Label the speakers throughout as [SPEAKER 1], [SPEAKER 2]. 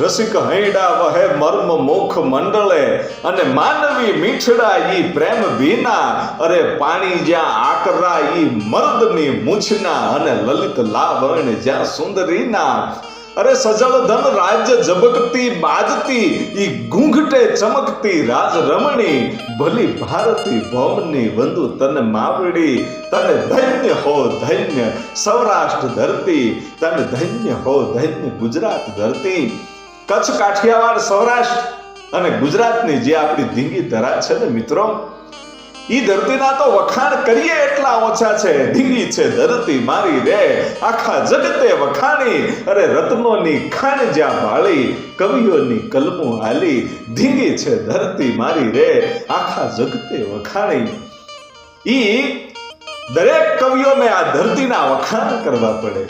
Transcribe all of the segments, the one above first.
[SPEAKER 1] રસિક હૈડા વહે મર્મ મુખ મંડળે. અને માનવી મીઠડા ઈ પ્રેમ વિના અરે પાણી જ્યાં આકરા ઈ મર્દની મૂછના. અને લલિત લાવણ જ્યાં સુંદરીના. અરે સજળ ધન રાજ્ય ઝબકતી બાજતી, ઈ ઘૂંઘટે ચમકતી રાજ રમણી ભલી ભારતી ભવની વંદુ તને માવડી. તને ધન્ય હો ધન્ય સૌરાષ્ટ્ર ધરતી. તને ધન્ય હો ધન્ય ગુજરાત ધરતી. કચ્છ, કાઠિયાવાડ, સૌરાષ્ટ્ર અને ગુજરાતની જે આપણી ધીંગી ધરા છે ને મિત્રો, ઈ ધરતીના તો વખાણ કરીએ એટલા ઓછા છે. ધીંગી છે ધરતી મારી રે, આખા જગતે વખાણી. અરે રત્નોની ખાણ જ્યાં ભાળી, કવિઓની કલમો હાલી ધીંગી છે ધરતી મારી રે, આખા જગતે વખાણી. ઈ દરેક કવિઓને આ ધરતીના વખાણ કરવા પડે.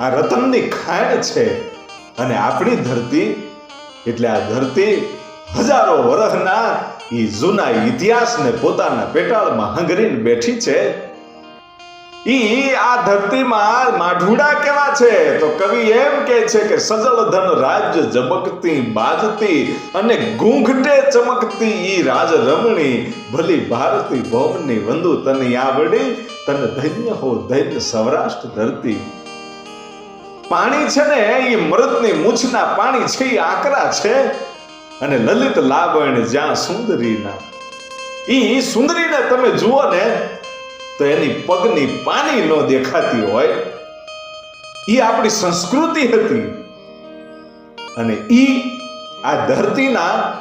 [SPEAKER 1] આ રતનની ખાણ છે. અને આપણી ધરતી, એટલે આ ધરતી હજારો વર્ષના એ જૂના ઇતિહાસને પોતાના પેટાળમાં હંગરીને બેઠી છે. ઈ આ ધરતીમાં માઢુડા કેવા છે? તો કવિ એમ કે છે કે સજલ ધન રાજ્ય ઝબકતી બાજતી અને ઘૂંઘટે ચમકતી ઈ રાજ રમણી ભલી ભારતી ભવની વંદુ તને આવડી, તને ધન્ય હો ધન્ય સૌરાષ્ટ્ર ધરતી. પાણી છે ને, એ મૃતની મૂછના પાણી છે, એ આકરા છે. અને લલિત લાવણ જ્યાં સુંદરીના. એ સુંદરીને તમે જુઓ ને, તો એની પગની પાની ન દેખાતી હોય. એ આપણી સંસ્કૃતિ હતી. અને એ આ ધરતીના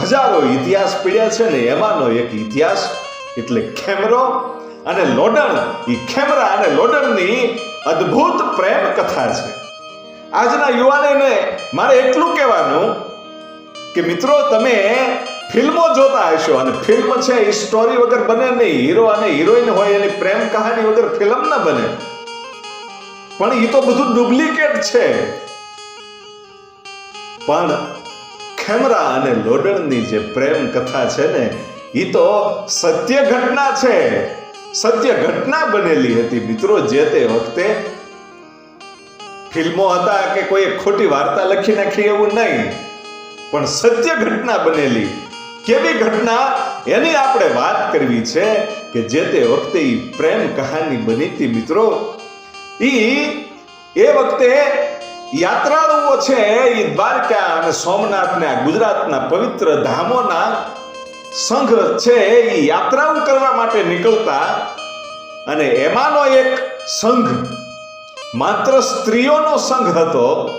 [SPEAKER 1] હજારો ઇતિહાસ પીડ્યા છે ને, એમાંનો એક ઇતિહાસ, એટલે ખેમરો અને લોડણ. એ ખેમરા અને લોડણની અદ્ભુત પ્રેમ કથા છે. આજના યુવાનોને મારે એટલું કહેવાનું કે મિત્રો, તમે ફિલ્મો જોતા હશો અને ફિલ્મ છે એ સ્ટોરી વગર બને નહીં. હીરો અને હિરોઈન હોય એની પ્રેમ કહાની વગર ફિલ્મ ના બને. પણ એ તો બધું ડુપ્લિકેટ છે. પણ ખેમરા અને લોડણની જે પ્રેમ કથા છે ને એ તો સત્ય ઘટના છે. સત્ય ઘટના બનેલી હતી. મિત્રો, જે તે વખતે ફિલ્મો હતા કે કોઈ ખોટી વાર્તા લખી નાખી એવું નહીં. પણ સત્ય ઘટના બનેલી. કેવી ઘટના? એની આપણે વાત કરવી છે કે જે તે વખતે એ પ્રેમ કહાની બની હતી, મિત્રો. ઈ એ વખતે યાત્રાળુઓ છે એ દ્વારકા અને સોમનાથ ને ગુજરાતના પવિત્ર ધામોના સંઘ છે એ યાત્રાઓ કરવા માટે નીકળતા અને એમાંનો એક સંઘ માત્ર સ્ત્રીઓનો સંઘ હતો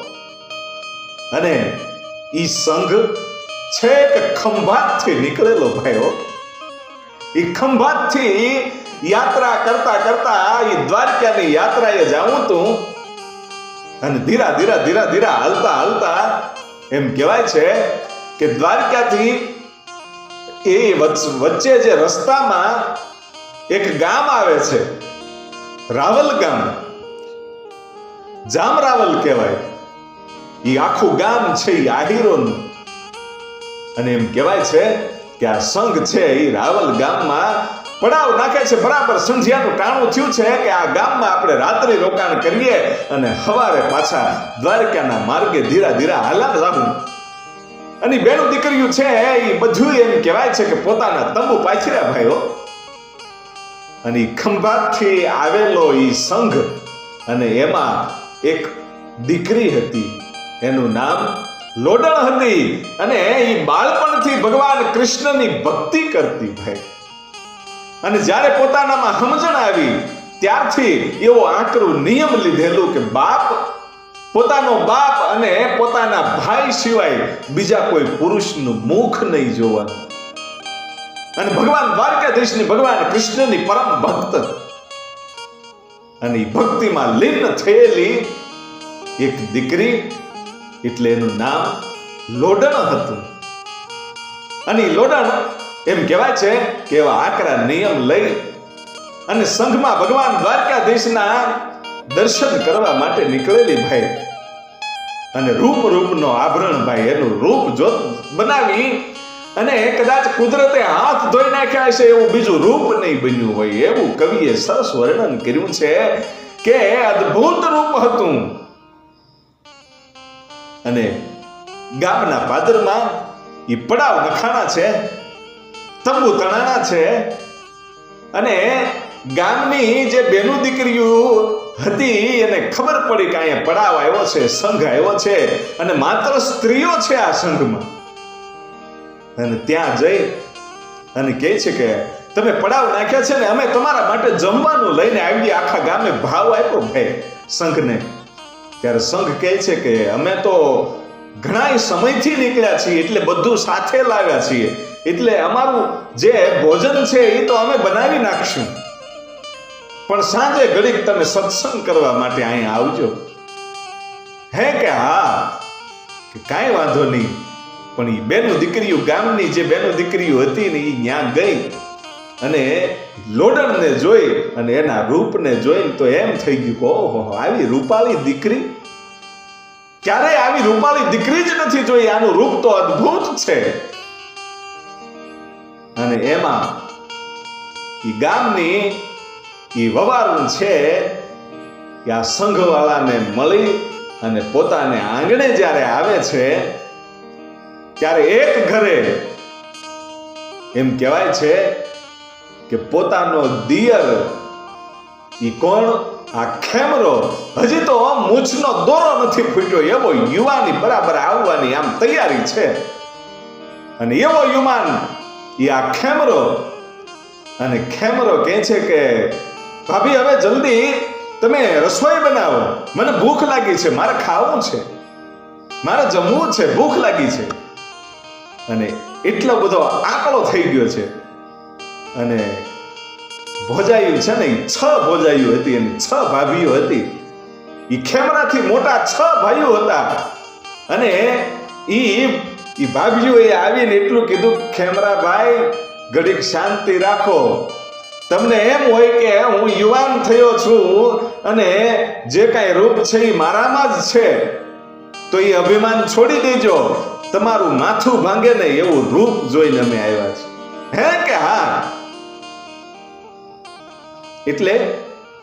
[SPEAKER 1] અને એ સંઘ છેક ખંભાતથી નીકળેલો ભાઈઓ. એ ખંભાતથી યાત્રા કરતા કરતા એ દ્વારકાની યાત્રાએ જાઉં તું અને ધીરા ધીરા ધીરા ધીરા હાલતા હાલતા એમ કહેવાય છે કે દ્વારકાથી એ વચ્ચ- જે રસ્તામાં એક ગામ આવે છે, રાવલ ગામ, જામ રાવલ કહેવાય. એ આખું ગામ છે એ આહીરોનું. અને એમ કહેવાય છે કે આ સંઘ છે એ રાવલ ગામમાં પડાવ નાખે છે, બરાબર સંધ્યાનું ટાણું થયું છે કે આ ગામમાં આપણે રાત્રિ રોકાણ કરીએ અને સવારે પાછા દ્વારકાના માર્ગે ધીરા ધીરા હાલા જાવું અને બેનું દીકરીયું છે એ બધું એમ કહેવાય છે કે પોતાના તંબુ પાછર્યા ભાઈઓ અને ખંભાતથી આવેલો એ સંઘ અને એમાં એક દીકરી હતી, એનું નામ લોડણ હતી અને એ બાળપણથી ભગવાન કૃષ્ણની ભક્તિ કરતી ભાઈ. અને જ્યારે પોતાનામાં સમજણ આવી, ત્યારથી એવો આકરું નિયમ લીધેલું કે બાપ પોતાનો બાપ અને પોતાના ભાઈ સિવાય બીજા કોઈ પુરુષનું મુખ નહીં જોવાનું. અને ભગવાન દ્વારકાધીશની ભગવાન કૃષ્ણની પરમ ભક્ત. અને ભક્તિમાં લીન થયેલી એક દીકરી, એટલે એનું નામ લોડણ હતું. અને લોડણ એમ કહેવાય છે કે એવા આકરા નિયમ લઈ અને સંઘમાં ભગવાન દ્વારકાધીશના દર્શન કરવા માટે નીકળેલી ભાઈ. અને રૂપ રૂપનો આભરણ ભાઈ, એનું રૂપ જો બનાવી અને કદાચ કુદરતે હાથ ધોઈ નાખ્યા છે એવું બીજું રૂપ નહીં બન્યું હોય. એવું કવિએ સરસ વર્ણન કર્યું છે કે અદ્ભુત રૂપ હતું. અને ગામના પાદરમાં એ પડાવ નખાણા છે, તંબુ તણાણા છે. અને ગામની જે બેનું દીકરીઓ હતી એને ખબર પડી કે અહીંયા પડાવ આવ્યો છે, સંઘ આવ્યો છે અને માત્ર સ્ત્રીઓ છે આ સંઘમાં. અને ત્યાં જઈ અને કહે છે કે, તમે પડાવ નાખ્યા છે ને, અમે તમારા માટે જમવાનું લઈને આવી આખા ગામે ભાવ આપ્યો ભાઈ. સંઘને. ત્યારે સંઘ કહે છે કે, અમે તો ઘણા સમયથી નીકળ્યા છીએ, એટલે બધું સાથે લાવ્યા છીએ. એટલે અમારું જે ભોજન છે એ તો અમે બનાવી નાખશું. પણ સાંજે ઘડીક તમે સત્સંગ કરવા માટે અહીંયા આવજો. હે કે હા? કે કાંઈ વાંધો નહીં. પણ એ બેનું દીકરીઓ, ગામની જે બેનું દીકરીઓ હતી ને એ ત્યાં ગઈ અને લોડણને જોઈ અને એના રૂપને જોઈને તો એમ થઈ ગયું કે ઓહો, આવી રૂપાળી દીકરી? ક્યારેય આવી રૂપાળી દીકરી જ નથી જોઈ. આનું રૂપ તો અદ્ભુત છે. અને એમાં એ ગામની ઈ વવારું છે કે આ સંઘવાળાને મળી અને પોતાને આંગણે જ્યારે આવે છે, ત્યારે એક ઘરે એમ કહેવાય છે કે પોતાનો દિયર ઈ કોણ? આ ખેમરો. હજી તો મૂછનો દોરો નથી ફૂટ્યો, એવો યુવાની બરાબર આવવાની આમ તૈયારી છે. અને એવો યુવાન એ આ ખેમરો. અને ખેમરો કહે છે કે ભાભી, હવે જલ્દી તમે રસોઈ બનાવો. મને ભૂખ લાગી છે. મારે ખાવું છે. મારે જમવું છે. ભૂખ લાગી છે. અને એટલો બધો આંકડો થઈ ગયો છે. અને ભોજાયું છે ને છ ભોજાયું હતી અને છ ભાભીઓ હતી. એ ખેમરાથી મોટા છ ભાઈઓ હતા. અને એ ભાભીઓએ આવીને એટલું કીધું ખેમરાભાઈ ઘડીક શાંતિ રાખો. તમને એમ હોય કે હું યુવાન થયો છું અને જે કાંઈ રૂપ છે એ મારામાં જ છે, તો એ અભિમાન છોડી દેજો. તમારું માથું ભાંગે ને એવું રૂપ જોઈને અમે આવ્યા છે હે કે હા? એટલે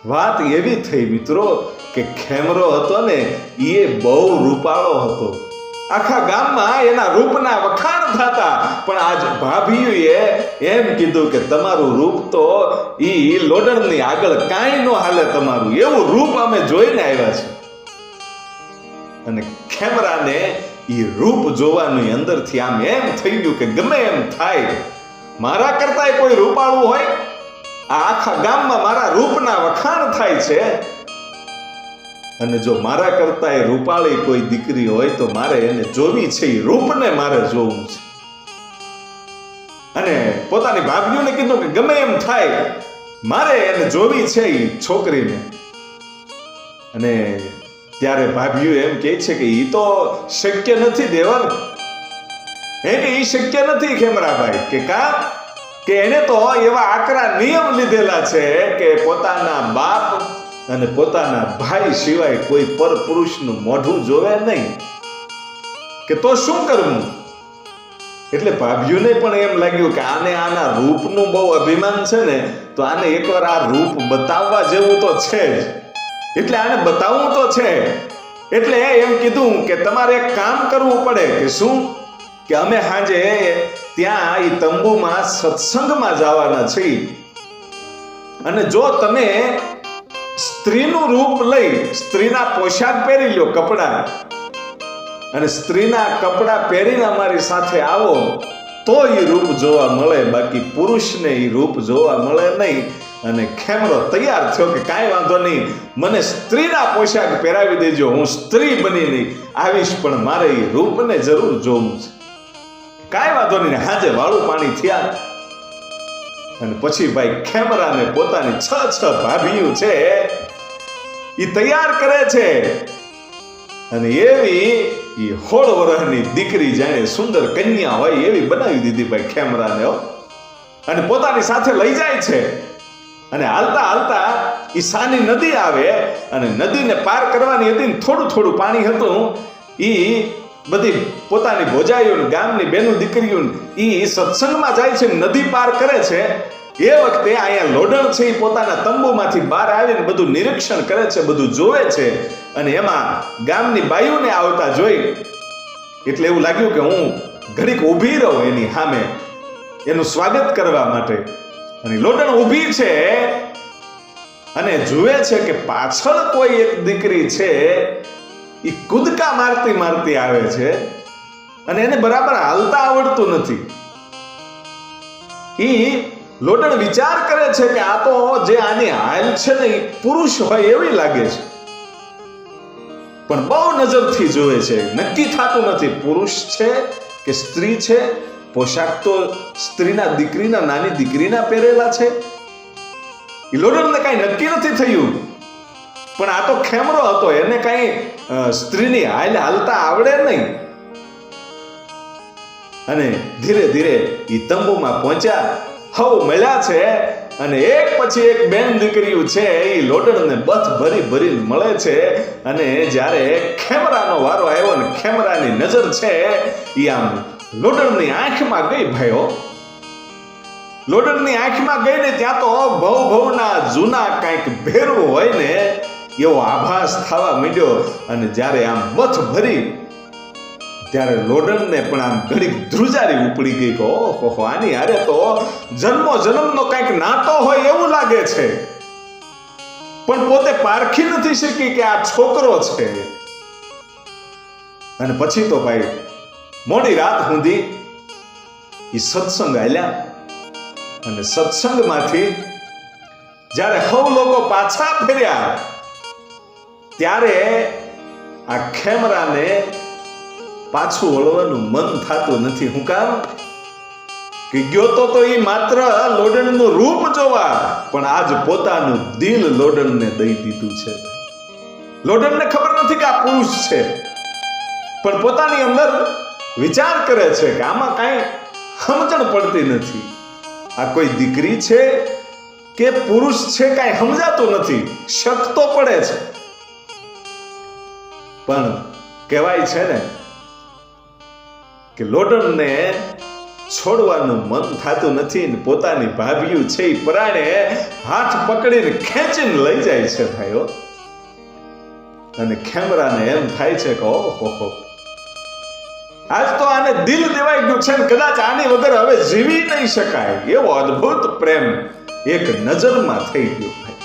[SPEAKER 1] વાત એવી થઈ મિત્રો કે ખેમરો હતો ને એ બહુ રૂપાળો હતો. આખા ગામમાં એના રૂપના વખાણ થતા. પણ આજ ભાભીએ એમ કીધું કે તમારું રૂપ તો ઈ લોડરની આગળ કાંઈ ન હાલે તમારું. એવું રૂપ અમે જોઈને આવ્યા છે. અને ખેમરાને ઈ રૂપ જોવાનું અંદરથી આમ એમ થઈ ગયું કે ગમે એમ થાય. મારા કરતાંય કોઈ રૂપાળું હોય? આ આખા ગામમાં મારા રૂપના વખાણ થાય છે. અને જો મારા કરતા એ રૂપાળી કોઈ દીકરી હોય તો મારે એને જોવી છે એ રૂપને મારે જોવું છે. અને પોતાની ભાભીઓને કીધું કે ગમે એમ થાય, મારે એને જોવી છે એ છોકરીને. અને ત્યારે ભાભીઓ એમ કહે છે કે એ તો શક્ય નથી દેવર હે કે એ શક્ય નથી ખેમરાભાઈ? કે કા? કે એને તો એવા આકરા નિયમ લીધેલા છે કે પોતાના બાપ અને પોતાના ભાઈ સિવાય કોઈ પર પુરુષનું મોઢું જોવે નહીં કે તો શું કરવું એટલે ભાભીઓને પણ એમ લાગ્યું કે આને આના રૂપનું બહુ અભિમાન છે ને, તો આને એકવાર આ રૂપ બતાવવા જેવું તો છે જ. એટલે આને બતાવવું તો છે. એટલે એમ કીધું કે તમારે એક કામ કરવું પડે કે શું? કે અમે સાંજે ત્યાં એ તંબુમાં સત્સંગમાં જવાના છીએ. અને જો તમે સ્ત્રીનું રૂપ લઈ સ્ત્રીના પોશાક પહેરી લ્યો કપડા. અને સ્ત્રીના કપડા પહેરીને અમારી સાથે આવો તો એ રૂપ જોવા મળે, બાકી પુરુષને એ રૂપ જોવા મળે નહીં. અને ખેમરો તૈયાર થયો કે કાંઈ વાંધો નહીં. મને સ્ત્રીના પોશાક પહેરાવી દેજો, હું સ્ત્રી બનીને આવીશ પણ મારે એ રૂપને જરૂર જોવું છે. કાંઈ વાંધો નહીં, હાજે વાળું પાણી થયા. અને પછી ભાઈ ખેમરાને પોતાની છ છ ભાભીઓ છે એ તૈયાર કરે છે. અને એવી એ હોળ વરહની દીકરી જાણે સુંદર કન્યા હોય એવી બનાવી દીધી ભાઈ ખેમરાને, હો. અને પોતાની સાથે લઈ જાય છે. અને હાલતા હાલતા એ સાની નદી આવે અને નદીને પાર કરવાની હતી ને થોડું થોડું પાણી હતું. એ બધી પોતાની ભોજાઈઓ ગામની બેનું દીકરીઓ એ સત્સંગમાં જાય છે નદી પાર કરે છે. એ વખતે અહીંયા લોડણ છે એ પોતાના તંબુમાંથી બહાર આવીને બધું નિરીક્ષણ કરે છે, બધું જોવે છે અને એમાં ગામની બાયુને આવતા જોઈ એટલે એવું લાગ્યું કે હું ઘડીક ઊભી રહું એની સામે, એનું સ્વાગત કરવા માટે. અને લોડણ ઊભી છે અને જુએ છે કે પાછળ કોઈ એક દીકરી છે એ કૂદકા મારતી મારતી આવે છે અને એને બરાબર હાલતા આવડતું નથી. ઈ લોડણ વિચાર કરે છે કે આ તો જે આની હાલ છે ને પુરુષ હોય એવી લાગે છે. પણ બહુ નજરથી જોવે છે. નક્કી થતું નથી પુરુષ છે કે સ્ત્રી છે? પોશાક તો સ્ત્રીના દીકરીના, નાની દીકરીના પહેરેલા છે. એ લોડરને કાંઈ નક્કી નથી થયું. પણ આ તો ખેમરો હતો. એને કાંઈ સ્ત્રીની હાલ હાલતા આવડે નહીં. અને ધીરે ધીરે ઈ તંબુમાં પહોંચ્યા. હવ મળ્યા છે અને એક પછી એક બેન દીકરીઓ છે, એ લોટણને બથ ભરી ભરી મળે છે. અને જ્યારે ખેમરાનો વારો આવ્યો ને ખેમરાની નજર છે એ આમ લોટણની આંખમાં ગઈ ભાઈઓ. લોટણની આંખમાં ગઈ ને ત્યાં તો ભવ ભવના જૂના કાંઈક ભેરું હોય ને એવો આભાસ થવા માંડ્યો અને જ્યારે આમ બથ ભરી ત્યારે લોડનને પણ આમ ઘડીક ધ્રુજારી ઉપડી ગઈ કે, ઓહો આની હારે તો જન્મો જન્મનો કંઈક નાતો હોય એવું લાગે છે. પણ પોતે પારખી નથી શકી કે આ છોકરો છે. અને પછી તો ભાઈ, મોડી રાત સુધી એ સત્સંગ આલ્યા અને સત્સંગમાંથી જ્યારે હવ લોકો પાછા ફેર્યા, ત્યારે આ ખેમરાને પાછું વળવાનું મન થતું નથી. હું કામ? કે ગયો તો તો એ માત્ર લોડણનું રૂપ જોવા, પણ આજ પોતાનું દિલ લોડણને દઈ દીધું છે. લોડણને ખબર નથી કે આ પુરુષ છે. પણ પોતાની અંદર વિચાર કરે છે કે આમાં કાંઈ સમજણ પડતી નથી. આ કોઈ દીકરી છે કે પુરુષ છે કાંઈ સમજાતું નથી. શક તો પડે છે. પણ કહેવાય છે ને કે લોડનને છોડવાનું મન થતું નથી ને પોતાની ભાભીયું છે એ પરાણે હાથ પકડીને ખેંચીને લઈ જાય છે ભાઈઓ. અને ખેમરાને એમ થાય છે કે ઓહો આજ તો આને દિલ દેવાઈ ગયું છે કદાચ આની વગર હવે જીવી નહીં શકાય. એવો અદ્ભુત પ્રેમ એક નજરમાં થઈ ગયો ભાઈ.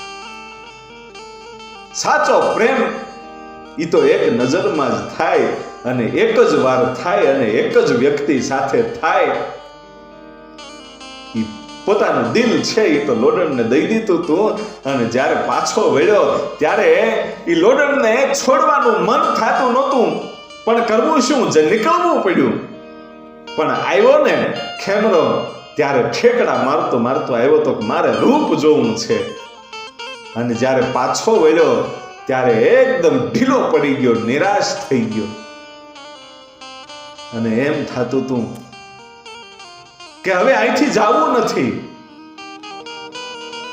[SPEAKER 1] સાચો પ્રેમ એ તો એક નજરમાં જ થાય. અને એક જ વાર થાય અને એક જ વ્યક્તિ સાથે થાય પોતાનું દિલ છે એ તો લોડણને દઈ દીધું તું. અને જ્યારે પાછો વળ્યો, ત્યારે એ લોડણને છોડવાનું મન થતું નહોતું. પણ કરવું શું? જે નીકળવું પડ્યું. પણ આવ્યો ને ખેમરો, ત્યારે ઠેકડા મારતો મારતો આવ્યો તો મારે રૂપ જોવું છે. અને જ્યારે પાછો વળ્યો, ત્યારે એકદમ ઢીલો પડી ગયો, નિરાશ થઈ ગયો. અને એમ થતું તું કે હવે અહીંથી જવું નથી.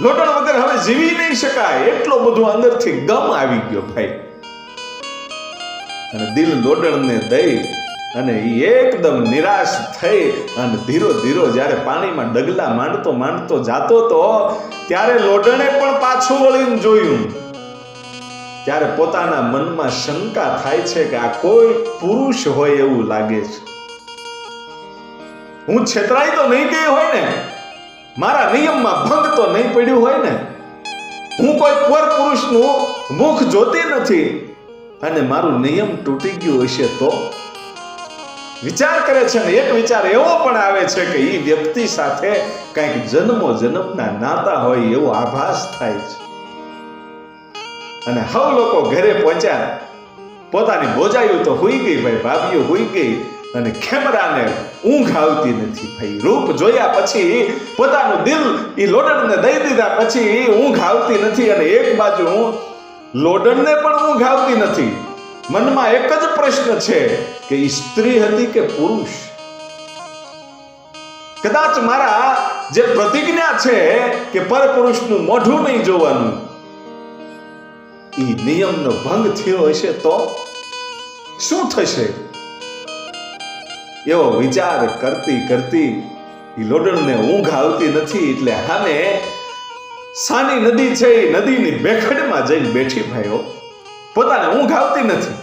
[SPEAKER 1] લોટણ વગર હવે જીવી નહીં શકાય. એટલો બધો અંદરથી ગમ આવી ગયો ભાઈ. અને દિલ લોડણને દઈ અને એ એકદમ નિરાશ થઈ અને ધીરો ધીરો જ્યારે પાણીમાં ડગલા માંડતો માંડતો જાતો તો ત્યારે લોડણે પણ પાછું વળીને જોયું. ત્યારે પોતાના મનમાં શંકા થાય છે કે આ કોઈ પુરુષ હોય એવું લાગે છે. હું છેતરાઈ તો નહીં ગઈ હોય ને? મારા નિયમમાં ભંગ તો નહીં પડ્યું હોય ને? હું કોઈ પર પુરુષનું મુખ જોતી નથી અને મારું નિયમ તૂટી ગયું હશે તો? વિચાર કરે છે ને, એક વિચાર એવો પણ આવે છે કે એ વ્યક્તિ સાથે કંઈક જન્મો જન્મના નાતા હોય એવો આભાસ થાય છે. અને હવ લોકો ઘરે પહોંચ્યા. પોતાની બોજાયું તો હોઈ ગઈ ભાઈ, ભાભીઓ હોઈ ગઈ અને ખેમરાને ઊંઘ આવતી નથી ભાઈ. રૂપ જોયા પછી પોતાનું દિલ એ લોડણને દઈ દીધા પછી ઊંઘ આવતી નથી અને એક બાજુ લોડણને પણ ઊંઘ આવતી નથી. મનમાં એક જ પ્રશ્ન છે કે એ સ્ત્રી હતી કે પુરુષ? કદાચ મારા જે પ્રતિજ્ઞા છે કે પરપુરુષનું મોઢું નહીં જોવાનું ઈ નિયમનો ભંગ થયો હશે તો શું થશે? એવો વિચાર કરતી કરતી એ લોડણને ઊંઘ આવતી નથી એટલે હામે સાની નદી છે એ નદીની બેખડમાં જઈને બેઠી ભાઈઓ. પોતાને ઊંઘ આવતી નથી.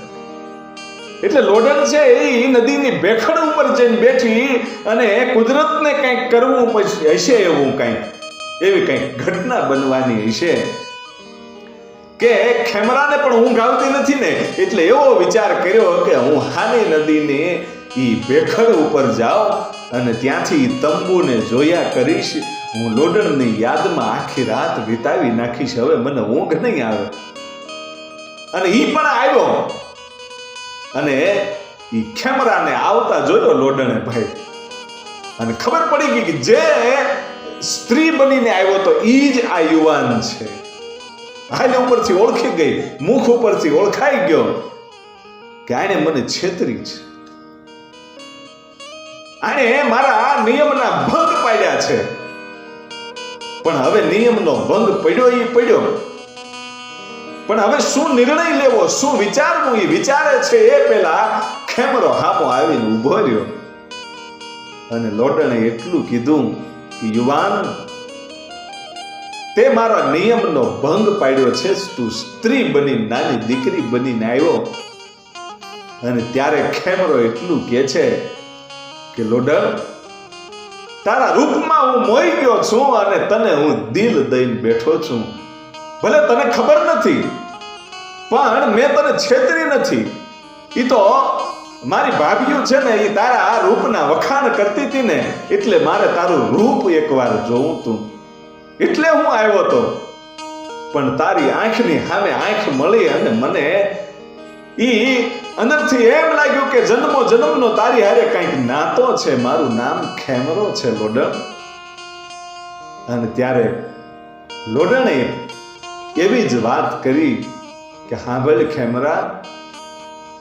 [SPEAKER 1] એટલે લોડણ છે એ નદીની ભેખડ ઉપર જઈને બેઠી અને કુદરતને કંઈક કરવું પછી, હશે એવું કંઈક. એવી કંઈક ઘટના બનવાની હશે. કે ખેમરાને પણ ઊંઘ આવતી નથી ને? એટલે એવો વિચાર કર્યો કે હું હાની નદીને ઈ ભેખડ ઉપર જાઉં અને ત્યાંથી તંબુને જોયા કરીશ. હું લોડણની યાદમાં આખી રાત વિતાવી નાખીશ. હવે મને ઊંઘ નહીં આવે. અને ઈ પણ આવ્યો. અને ઈ ખેમરાને આવતા જોયો લોડણે ભાઈ. અને ખબર પડી ગઈ કે જે સ્ત્રી બનીને આવ્યો તો ઈ જ આ યુવાન છે. હાલ ઉપરથી ઓળખી ગઈ, મુખ ઉપરથી ઓળખાઈ ગયો કે મને છેતરી છે. આને મારા નિયમના ભંગ પાડ્યા છે. પણ હવે નિયમનો ભંગ પડ્યો એ પડ્યો. પણ હવે શું નિર્ણય લેવો, શું વિચારવું એ વિચારે છે એ પેલા ખેમરો હામો આવીને ઊભો રહ્યો. અને લોટણે એટલું કીધું કે, યુવાન તે મારા નિયમનો ભંગ પાડ્યો છે, તું સ્ત્રી બની, નાની દીકરી બનીને આવ્યો. અને ત્યારે ખેમરો એટલું કહે છે કે, લોડર, તારા રૂપમાં હું મોઈ ગયો છું અને તને હું દિલ દઈને બેઠો છું. ભલે તને ખબર નથી, પણ મેં તને છેતરી નથી. એ તો મારી ભાભીઓ છે ને એ તારા આ રૂપના વખાણ કરતી હતી ને, એટલે મારે તારું રૂપ એકવાર જોવું તું. એટલે હું આવ્યો હતો પણ તારી આંખની સામે આંખ મળી અને મને ઈ અંદરથી એમ લાગ્યું કે જન્મો જન્મનો તારી હારે કંઈક નાતો છે, મારું નામ ખેમરો છે, લોડણ. અને ત્યારે લોડણે એવી જ વાત કરી કે હાંભળ ખેમરા,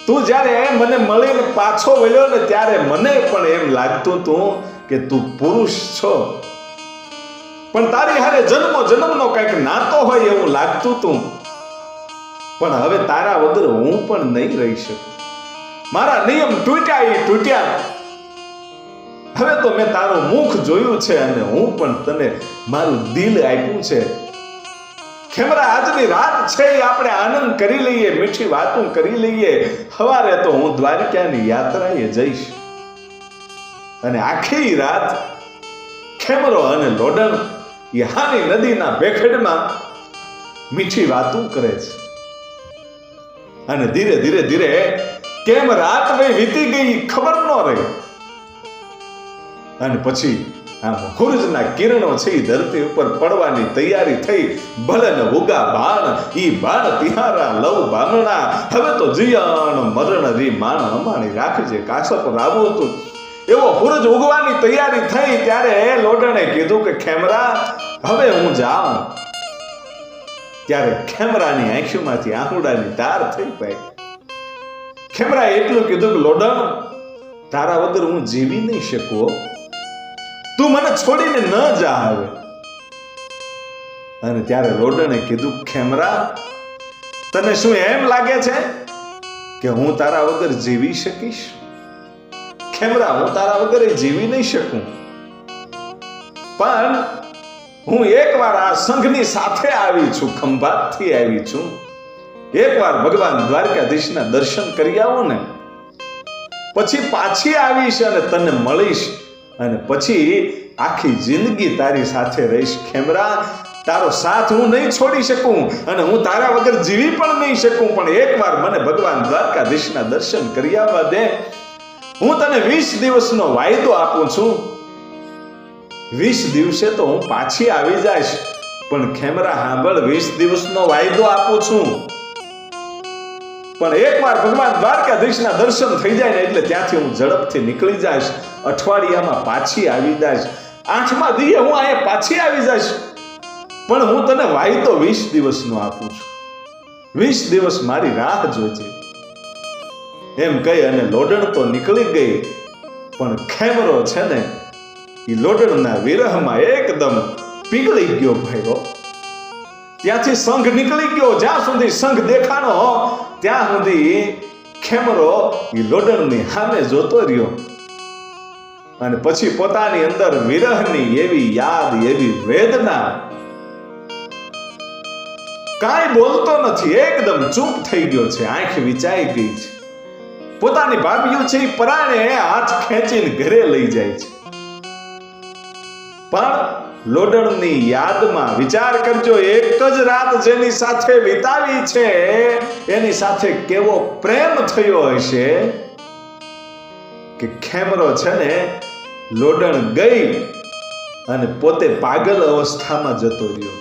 [SPEAKER 1] તું જ્યારે મને મળીને પાછો વળ્યો ને ત્યારે મને પણ એમ લાગતું તું કે તું પુરુષ છો. પણ તારી હારે જન્મો જન્મનો કંઈક નાતો હોય એવું લાગતું તું. પણ હવે તારા વગર હું પણ નહીં રહી શકું. મારા નિયમ તૂટ્યા એ તૂટ્યા. હવે તો મેં તારું મુખ જોયું છે અને હું પણ તને મારું દિલ આપ્યું છે. ખેમરા, આજની રાત છે આપણે આનંદ કરી લઈએ, મીઠી વાતો કરી લઈએ. સવારે તો હું દ્વારકાની યાત્રાએ જઈશ. અને આખી રાત ખેમરો અને લોડણ એ હાની નદીના ભેખડમાં મીઠી વાતો કરે છે. અને ધીરે ધીરે ધીરે કેમ રાત ભાઈ વીતી ગઈ ખબર ન રહી. અને પછી આમ સૂરજના કિરણો છે ધરતી ઉપર પડવાની તૈયારી થઈ. ભલન ઉગા બાણ, ઈ બાણ તિહારા, લવ બામણા. હવે તો જીયણ મરણ રી માણ અમાણી રાખજે કાશપ રાવું હતું એવો સૂરજ ઉગવાની તૈયારી થઈ ત્યારે લોટણે કીધું કે ખેમરા હવે હું જાઉં. ત્યારે ખેમરાની આંખોમાંથી આંકડાની તાર થઈ પાઈ ખેમરા એટલું કીધું કે લોડણ તારા વગર હું જીવી નહીં શકું. તું મને છોડીને ન જા હવે. અને ત્યારે લોડણે કીધું, ખેમરા, તને શું એમ લાગે છે કે હું તારા વગર જીવી શકીશ? ખેમરા, હું તારા વગર જીવી નહીં શકું. પણ હું એકવાર આ સંઘની સાથે આવી છું, ખંભાતથી આવી છું. એકવાર ભગવાન દ્વારકાધીશના દર્શન કરી આવો ને. પછી પાછી આવીશ અને તને મળીશ. અને પછી આખી જિંદગી તારી સાથે રહીશ. ખેમરા, તારો સાથ હું નહીં છોડી શકું અને હું તારા વગર જીવી પણ નહીં શકું. પણ એકવાર મને ભગવાન દ્વારકાધીશના દર્શન કરી આવવા દે. હું તને વીસ દિવસનો વાયદો આપું છું. વીસ દિવસે તો હું પાછી આવી જઈશ. પણ ખેમરા હાંભળ, વીસ દિવસનો વાયદો આપું છું. પણ એકવાર ભગવાન દ્વારકાધીશના દર્શન થઈ જાય ને એટલે ત્યાંથી હું ઝડપથી નીકળી જઈશ. અઠવાડિયામાં પાછી આવી જઈશ. આઠમા દીએ હું અહીંયા પાછી આવી જઈશ. પણ હું તને વાયદો વીસ દિવસનો આપું છું. વીસ દિવસ મારી રાહ જોજે. એમ કહી અને લોડણ તો નીકળી ગઈ. પણ ખેમરો છે ને એ લોડણના વિરહમાં એકદમ પીગળી ગયો ભાઈઓ. ત્યાંથી સંઘ નીકળી ગયો, જ્યાં સુધી સંઘ દેખાણો, ત્યાં સુધી ખેમરો એ લોડણની સામે જોતો રહ્યો. અને પછી પોતાની અંદર વિરહની એવી યાદ, એવી વેદના. કાંઈ બોલતો નથી, એકદમ ચૂપ થઈ ગયો છે, આંખ વિચાઈ ગઈ છે. પોતાની ભાભીઓ છે પરાણે હાથ ખેંચીને ઘરે લઈ જાય છે. પણ લોડણની યાદમાં વિચાર કરજો, એક જ રાત જેની સાથે વિતાવી છે, એની સાથે કેવો પ્રેમ થયો હશે કે ખેમરો છે ને, લોડણ ગઈ અને પોતે પાગલ અવસ્થામાં જતો રહ્યો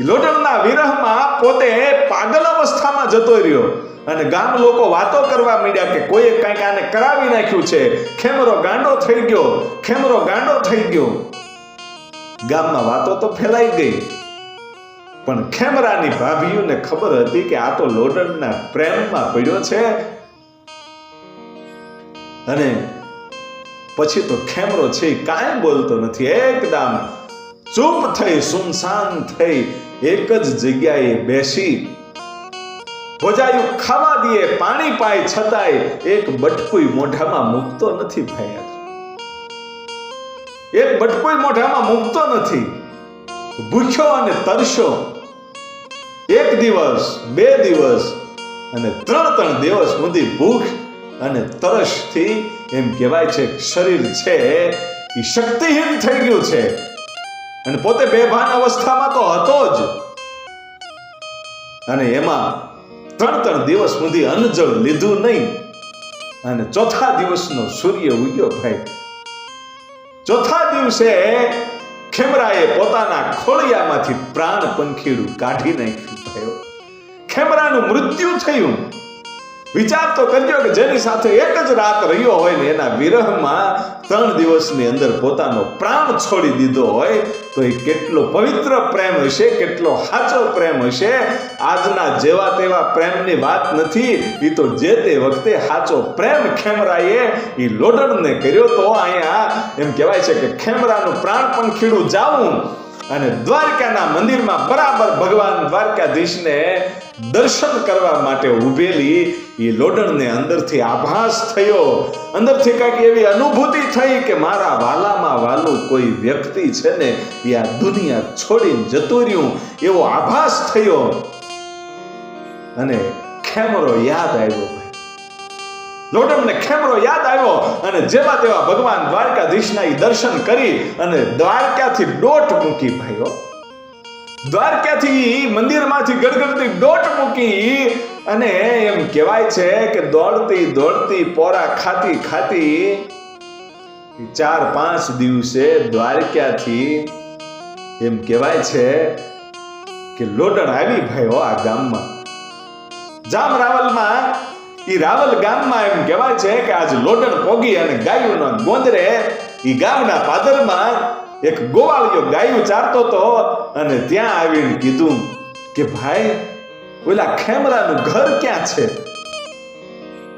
[SPEAKER 1] લોડણના વિરહમાં પોતે પાગલ અવસ્થામાં જતો રહ્યો. અને ગામ લોકો વાતો કરવા માંડ્યા કે કોઈએ કંઈક આને કરાવી નાખ્યું છે. ખેમરો ગાંડો થઈ ગયો. ખેમરો ગાંડો થઈ ગયો. ગામમાં વાતો તો ફેલાઈ ગઈ. પણ ખેમરાની ભાભીઓને ખબર હતી કે આ તો લોડનના પ્રેમમાં પડ્યો છે. અને પછી તો ખેમરો છે કાંઈ બોલતો નથી. એકદમ ચૂપ થઈ સુનસાન થઈ, એક જ જગ્યાએ બેસી ભોજાયું ખાવા દે પાણી પાય છતાંય એક બટકુઈ મોઢામાં મૂકતો નથી ભાઈ. એક બટકુઈ મોઢામાં મૂકતો નથી. ભૂખ્યો અને તરશો એક દિવસ, બે દિવસ અને ત્રણ ત્રણ દિવસ સુધી ભૂખ અને તરસથી એમ કહેવાય છે શરીર છે એ શક્તિહીન થઈ ગયું છે. અને પોતે બેભાન અવસ્થામાં તો હતો જ. અને એમાં ત્રણ ત્રણ દિવસ સુધી અન્નજળ લીધું નહીં. અને ચોથા દિવસનો સૂર્ય ઉગ્યો ભાઈ. ચોથા દિવસે ખેમરાએ પોતાના ખોળિયામાંથી પ્રાણ પંખીડું કાઢી નાખ્યું થયો ખેમરાનું મૃત્યુ થયું. વિચાર તો કરજો કે જેની સાથે એક જ રાત રહ્યો હોય ને એના વિરહમાં ત્રણ દિવસની અંદર પોતાનો પ્રાણ છોડી દીધો હોય, તો એ કેટલો પવિત્ર પ્રેમ હશે, કેટલો સાચો પ્રેમ હશે. આજના જેવા તેવા પ્રેમની વાત નથી એ તો જે તે વખતે સાચો પ્રેમ ખેમરાએ એ લોડણને કર્યો તો અહીંયા એમ કહેવાય છે કે ખેમરાનું પ્રાણ પણ ખીડું જાવું. અને દ્વારકાના મંદિરમાં બરાબર ભગવાન દ્વારકાધીશને દર્શન કરવા માટે ઉભેલી એ લોડણને અંદરથી આભાસ થયો. અંદરથી કંઈક એવી અનુભૂતિ થઈ કે મારા વાલામાં વાલું કોઈ વ્યક્તિ છે ને એ આ દુનિયા છોડીને જતું રહ્યું. એવો આભાસ થયો. અને ખેમરો યાદ આવ્યો. લોડમને ખેમરો યાદ આવ્યો અને જેવા તેવા ભગવાન દ્વારકાધીશના દર્શન કરી અને દ્વારકાથી દોટ મૂકી ભાઈઓ. દ્વારકાથી મંદિરમાંથી ગડગડતી દોટ મૂકી અને એમ કહેવાય છે કે દોડતી દોડતી પોરા ખાતી ખાતી ચાર પાંચ દિવસે દ્વારકાથી એમ કહેવાય છે કે લોટણ આવી ભાઈઓ આ ગામમાં. જામ રાવલમાં ઈ રાવલ ગામમાં એમ કહેવાય છે કે આજ લોટણ પોગી અને ગાયુંનો ગોંદરે ઈ ગામના પાદરમાં એક ગોવાળિયો ગાયું ચારતો તો અને ત્યાં આવીને કીધું કે ભાઈ, ઓલા ખેમરાનું ઘર ક્યાં છે?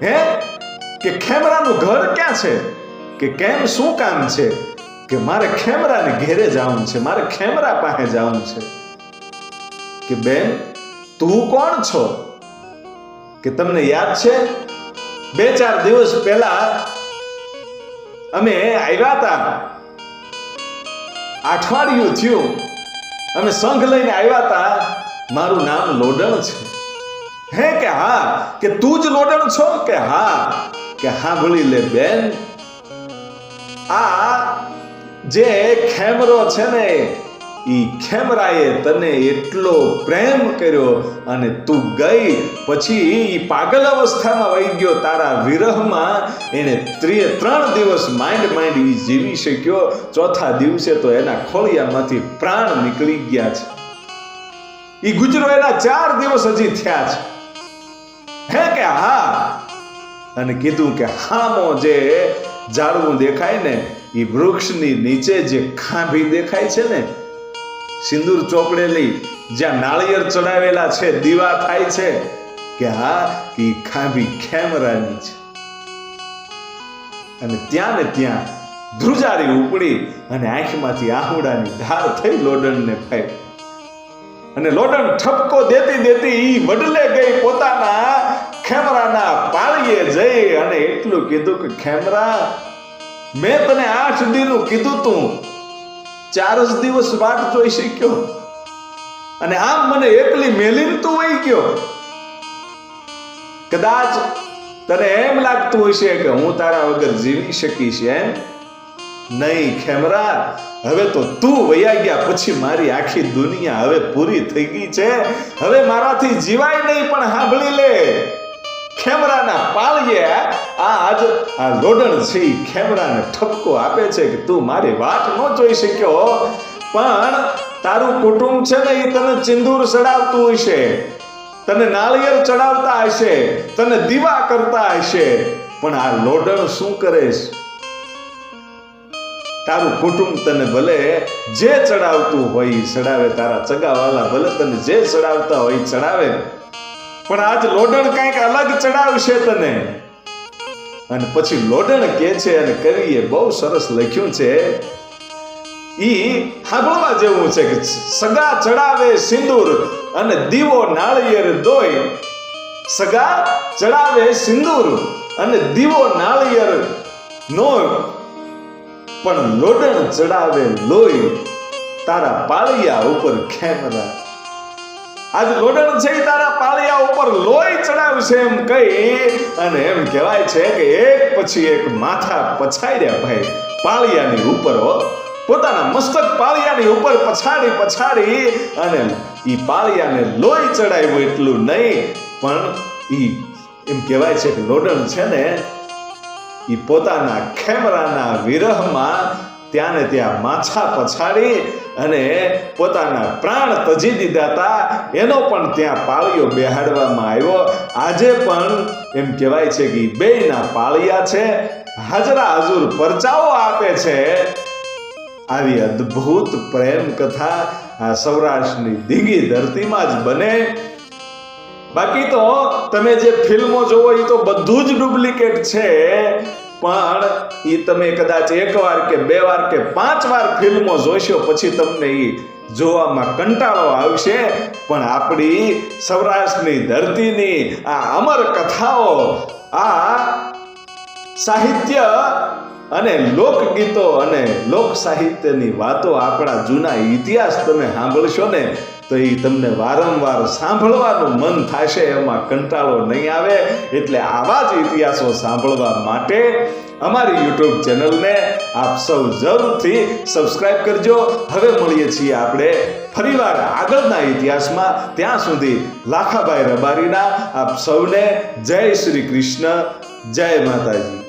[SPEAKER 1] હે? કે ખેમરાનું ઘર ક્યાં છે? કે કેમ શું કામ છે? કે મારે ખેમરાને ઘેરે જવું છે, મારે ખેમરા પાસે જવું છે. કે બેન, તું કોણ છો? કે તમને યાદ છે? બે ચાર દિવસ પહેલા અમે આવ્યા હતા. અઠવાડિયું થયું અમે સંઘ લઈને આવ્યા હતા. મારું નામ લોડણ છે. હે કે હા? કે તું જ લોડણ છો? કે હા? કે હા ભૂલી લે બેન. આ જે ખેમરો છે ને ઈ ખેમરાએ તને એટલો પ્રેમ કર્યો અને તું ગઈ. પછી ઈ પાગલ અવસ્થામાં વહી ગયો તારા વિરહમાં. એને ત્રીએ ત્રણ દિવસ માઇન્ડ માઇન્ડ ઈ જીવી શક્યો. ચોથા દિવસે તો એના ખોળિયામાંથી પ્રાણ નીકળી ગયા છે. ઈ ગુજરો એના ચાર દિવસ હજી થયા છે. હે કે હા? અને કીધું કે હામો જે ઝાડવું દેખાય ને એ વૃક્ષની નીચે જે ખાંભી દેખાય છે ને સિંદૂર ચોપડેલી જ્યાં નાળિયેર ચડાવેલા છે, દીવા થાય છે કે હા એ ખાંભી ખેમરાની છે. અને ત્યાં ને ત્યાં ધ્રુજારી ઉપડી અને આંખમાંથી આહુડાની ધાર થઈ લોડણને ફાઈ અને લોડણ ઠપકો દેતી દેતી ઈ વડલે ગઈ પોતાના ખેમરાના પાળીએ જઈ અને એટલું કીધું કે, ખેમરા, મેં તને આઠ દીનું કીધું તું. ચાર જ દિવસ વાટ જોઈ શક્યો. અને આમ મને એકલી મેલીન તું વહી ગયો. કદાચ તને એમ લાગતું હશે કે હું તારા વગર જીવી શકીશ એમ? નહીં ખેમરા હવે તો તું વયા ગયા પછી મારી આખી દુનિયા હવે પૂરી થઈ ગઈ છે. હવે મારાથી જીવાય નહીં, પણ સાંભળી લે. ખેમરાના પાળીએ આ આજ આ લોડણ છે ખેમરાને ઠપકો આપે છે કે તું મારી વાત ન જોઈ શક્યો. પણ તારું કુટુંબ છે ને એ તને ચિંદૂર ચડાવતું હશે. તને નાળિયેર ચડાવતા હશે. તને દીવા કરતા હશે. પણ આ લોડણ શું કરે છે? તારું કુટુંબ તને ભલે જે ચડાવતું હોય ચડાવે. તારા ચગાવાલા ભલે તને જે ચડાવતા હોય ચડાવે. પણ આજ લોડણ કંઈક અલગ ચડાવશે તને. અને પછી લોડણ કે છે અને કવિએ બહુ સરસ લખ્યું છે, ઈ સાંભળવા જેવું છે કે સગા ચડાવે સિંદૂર અને દીવો નાળિયેર દોય સગા ચડાવે સિંદૂર અને દીવો નાળિયેર નો પણ લોડણ ચડાવે લોહી. તારા પાળિયા ઉપર ખેમરા આજ ગોડણ છે તારા પાળિયા ઉપર લોહી ચડાવશે એમ કહી અને એમ કહેવાય છે કે એક પછી એક માથા પછાડ્યા ભાઈ. પાળિયાની ઉપર પોતાના મસ્તક પાળિયાની ઉપર પછાડી પછાડી અને ઈ પાળિયાને લોહી ચડાવ્યું એટલું નહીં, પણ ઈ એમ કહેવાય છે કે લોડણ છે ને, ઈ પોતાના ખેમરાના વિરહમાં ત્યાં ને ત્યાં માછા પછાડી અને પોતાના પ્રાણ તજી દીધા હતા. એનો પણ ત્યાં પાળીઓ બેહાડવામાં આવ્યો. આજે પણ એમ કહેવાય છે કે બેયના પાળિયા છે. હાજરા હજુર પરચાઓ આપે છે. આવી અદ્ભુત પ્રેમ કથા આ સૌરાષ્ટ્રની દીગી ધરતીમાં જ બને. બાકી તો તમે જે ફિલ્મો જોવો એ તો બધું જ ડુપ્લિકેટ છે. પણ એ તમે કદાચ એક વાર કે બે વાર કે પાંચ વાર ફિલ્મો જોશો, પછી તમને એ જોવામાં કંટાળો આવશે. પણ આપણી સૌરાષ્ટ્રની ધરતીની આ અમર કથાઓ, આ સાહિત્ય અને લોકગીતો અને લોક સાહિત્યની વાતો આપણા જૂના ઇતિહાસ તમે સાંભળશો ને તો એ તમને વારંવાર સાંભળવાનું મન થશે, એમાં કંટાળો નહીં આવે. એટલે આવા જ ઇતિહાસો સાંભળવા માટે અમારી યુટ્યુબ ચેનલને આપ સૌ જરૂરથી સબસ્ક્રાઇબ કરજો. હવે મળીએ છીએ આપણે ફરીવાર આગળના ઇતિહાસમાં. ત્યાં સુધી લાખાભાઈ રબારીના આપ સૌને જય શ્રી કૃષ્ણ, જય માતાજી.